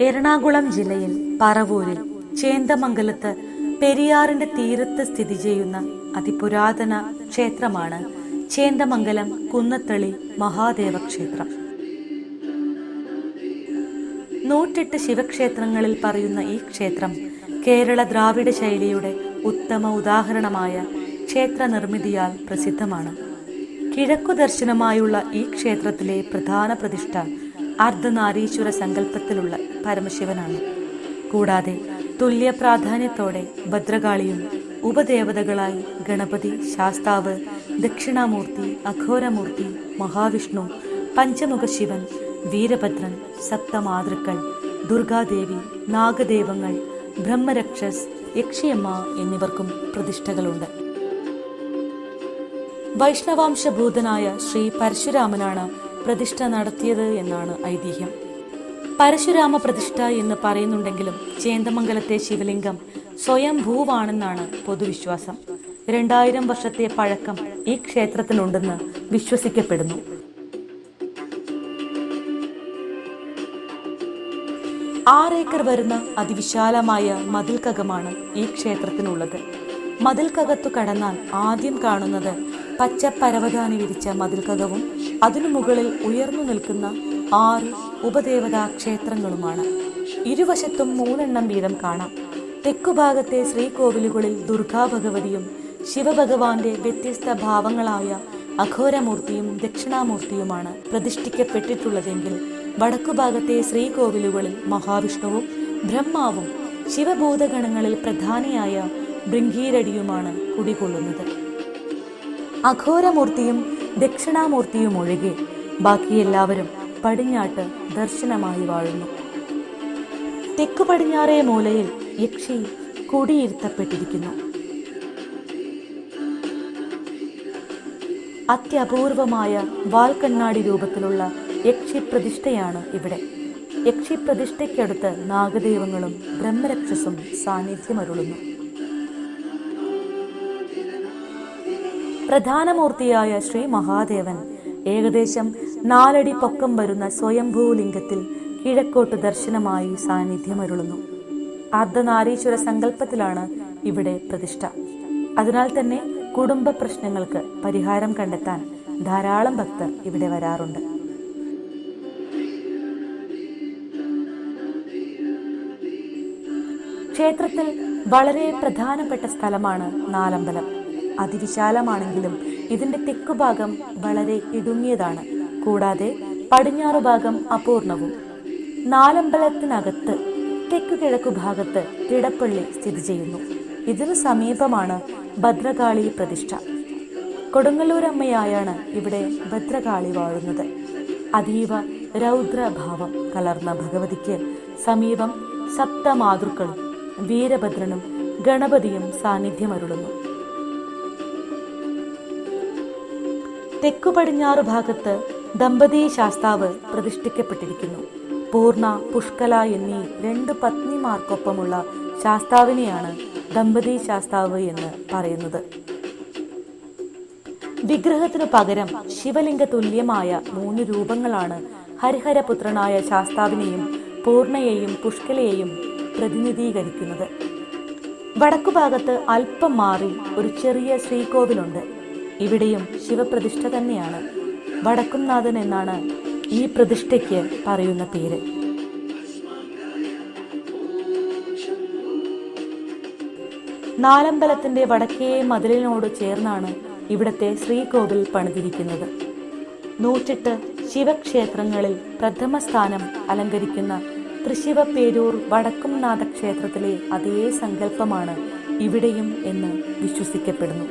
എറണാകുളം ജില്ലയിൽ പറവൂരിൽ ചേന്തമംഗലത്ത് പെരിയാറിന്റെ തീരത്ത് സ്ഥിതി ചെയ്യുന്ന അതിപുരാതന ക്ഷേത്രമാണ് ചേന്തമംഗലം കുന്നത്തളി മഹാദേവ ക്ഷേത്രം. നൂറ്റെട്ട് ശിവക്ഷേത്രങ്ങളിൽ പറയുന്ന ഈ ക്ഷേത്രം കേരള ദ്രാവിഡ ശൈലിയുടെ ഉത്തമ ഉദാഹരണമായ ക്ഷേത്ര നിർമ്മിതിയാൽ പ്രസിദ്ധമാണ്. കിഴക്കു ദർശനമായുള്ള ഈ ക്ഷേത്രത്തിലെ പ്രധാന പ്രതിഷ്ഠ അർദ്ധനാരീശ്വര സങ്കല്പത്തിലുള്ള പരമശിവനാണ്. കൂടാതെ തുല്യ പ്രാധാന്യത്തോടെ ഭദ്രകാളിയും ഉപദേവതകളായി ഗണപതി ശാസ്താവ് ദക്ഷിണാമൂർത്തി അഘോരമൂർത്തി മഹാവിഷ്ണു പഞ്ചമുഖ ശിവൻ വീരഭദ്രൻ സപ്തമാതൃക്കൾ ദുർഗാദേവി നാഗദേവങ്ങൾ ബ്രഹ്മരക്ഷസ് യക്ഷിയമ്മ എന്നിവർക്കും പ്രതിഷ്ഠകളുണ്ട്. വൈഷ്ണവാംശഭൂതനായ ശ്രീ പരശുരാമനാണ് പ്രതിഷ്ഠ നടത്തിയത് എന്നാണ് ഐതിഹ്യം. പരശുരാമ പ്രതിഷ്ഠ എന്ന് പറയുന്നുണ്ടെങ്കിലും ചേന്ദമംഗലത്തെ ശിവലിംഗം സ്വയം ഭൂവാണെന്നാണ് പൊതുവിശ്വാസം. രണ്ടായിരം വർഷത്തെ പഴക്കം ഈ ക്ഷേത്രത്തിനുണ്ടെന്ന് വിശ്വസിക്കപ്പെടുന്നു. ആറേക്കർ വരുന്ന അതിവിശാലമായ മതിൽക്കകമാണ് ഈ ക്ഷേത്രത്തിനുള്ളത്. മതിൽക്കകത്തു കടന്നാൽ ആദ്യം കാണുന്നത് പച്ച പരവതാനി വിരിച്ച മതിൽക്കകവും അതിനു മുകളിൽ ഉയർന്നു നിൽക്കുന്ന ആറ് ഉപദേവതാ ക്ഷേത്രങ്ങളുമാണ് ഇരുവശത്തും മൂന്നെണ്ണം വീതം കാണാം. തെക്കുഭാഗത്തെ ശ്രീകോവിലുകളിൽ ദുർഗാ ഭഗവതിയും ശിവഭഗവാന്റെ വ്യത്യസ്ത ഭാവങ്ങളായ അഘോരമൂർത്തിയും ദക്ഷിണാമൂർത്തിയുമാണ് പ്രതിഷ്ഠിക്കപ്പെട്ടിട്ടുള്ളതെങ്കിൽ വടക്കുഭാഗത്തെ ശ്രീകോവിലുകളിൽ മഹാവിഷ്ണുവും ബ്രഹ്മാവും ശിവഭൂതഗണങ്ങളിൽ പ്രധാനിയായ ബൃംഗീരടിയുമാണ് കുടികൊള്ളുന്നത്. അഘോരമൂർത്തിയും ദക്ഷിണാമൂർത്തിയും ഒഴികെ ബാക്കി എല്ലാവരും പടിഞ്ഞാട്ട് ദർശനമായി വാഴുന്നു. തെക്കു പടിഞ്ഞാറേ മൂലയിൽ യക്ഷി കുടിയിരുത്തപ്പെട്ടിരിക്കുന്നു. അത്യപൂർവമായ വാൽക്കണ്ണാടി രൂപത്തിലുള്ള യക്ഷി പ്രതിഷ്ഠയാണ് ഇവിടെ. യക്ഷി പ്രതിഷ്ഠയ്ക്കടുത്ത് നാഗദൈവങ്ങളും ബ്രഹ്മരക്ഷസും സാന്നിധ്യമരുളുന്നു. പ്രധാനമൂർത്തിയായ ശ്രീ മഹാദേവൻ. ഏകദേശം നാലടി പൊക്കം വരുന്ന സ്വയംഭൂലിംഗത്തിൽ കിഴക്കോട്ട് ദർശനമായി സാന്നിധ്യമരുളുന്നു. അർദ്ധനാരീശ്വര സങ്കല്പത്തിലാണ് ഇവിടെ പ്രതിഷ്ഠ. അതിനാൽ തന്നെ കുടുംബ പ്രശ്നങ്ങൾക്ക് പരിഹാരം കണ്ടെത്താൻ ധാരാളം ഭക്തർ ഇവിടെ വരാറുണ്ട്. ക്ഷേത്രത്തിൽ വളരെ പ്രധാനപ്പെട്ട സ്ഥലമാണ് നാലമ്പലം. അതിവിശാലമാണെങ്കിലും ഇതിന്റെ തെക്കുഭാഗം വളരെ ഇടുങ്ങിയതാണ്. കൂടാതെ പടിഞ്ഞാറു ഭാഗം അപൂർണവും. നാലമ്പലത്തിനകത്ത് തെക്കു കിഴക്കു ഭാഗത്ത് തിടപ്പള്ളി സ്ഥിതി ചെയ്യുന്നു. ഇതിനു സമീപമാണ് ഭദ്രകാളി പ്രതിഷ്ഠ. കൊടുങ്ങല്ലൂരമ്മയായാണ് ഇവിടെ ഭദ്രകാളി വാഴുന്നത്. അതീവ രൗദ്രഭാവം കലർന്ന ഭഗവതിക്ക് സമീപം സപ്തമാതൃക്കളും വീരഭദ്രനും ഗണപതിയും സാന്നിധ്യമരുളുന്നു. തെക്കു പടിഞ്ഞാറ് ഭാഗത്ത് ദമ്പതി ശാസ്താവ് പ്രതിഷ്ഠിക്കപ്പെട്ടിരിക്കുന്നു. പൂർണ പുഷ്കല എന്നീ രണ്ട് പത്നിമാർക്കൊപ്പമുള്ള ശാസ്താവിനെയാണ് ദമ്പതി ശാസ്താവ് എന്ന് പറയുന്നത്. വിഗ്രഹത്തിനു പകരം ശിവലിംഗ തുല്യമായ മൂന്ന് രൂപങ്ങളാണ് ഹരിഹരപുത്രനായ ശാസ്താവിനെയും പൂർണയെയും പുഷ്കലയെയും പ്രതിനിധീകരിക്കുന്നത്. വടക്കുഭാഗത്ത് അല്പം മാറി ഒരു ചെറിയ ശ്രീകോവിലുണ്ട്. ഇവിടെയും ശിവപ്രതിഷ്ഠ തന്നെയാണ്. വടക്കുംനാഥൻ എന്നാണ് ഈ പ്രതിഷ്ഠയ്ക്ക് പറയുന്ന പേര്. നാലമ്പലത്തിന്റെ വടക്കേ മതിലിനോട് ചേർന്നാണ് ഇവിടത്തെ ശ്രീകോവിൽ പണിതിരിക്കുന്നത്. നൂറ്റെട്ട് ശിവക്ഷേത്രങ്ങളിൽ പ്രഥമ സ്ഥാനം അലങ്കരിക്കുന്ന തൃശിവപേരൂർ വടക്കുംനാഥ ക്ഷേത്രത്തിലെ അതേ സങ്കല്പമാണ് ഇവിടെയും എന്ന് വിശ്വസിക്കപ്പെടുന്നു.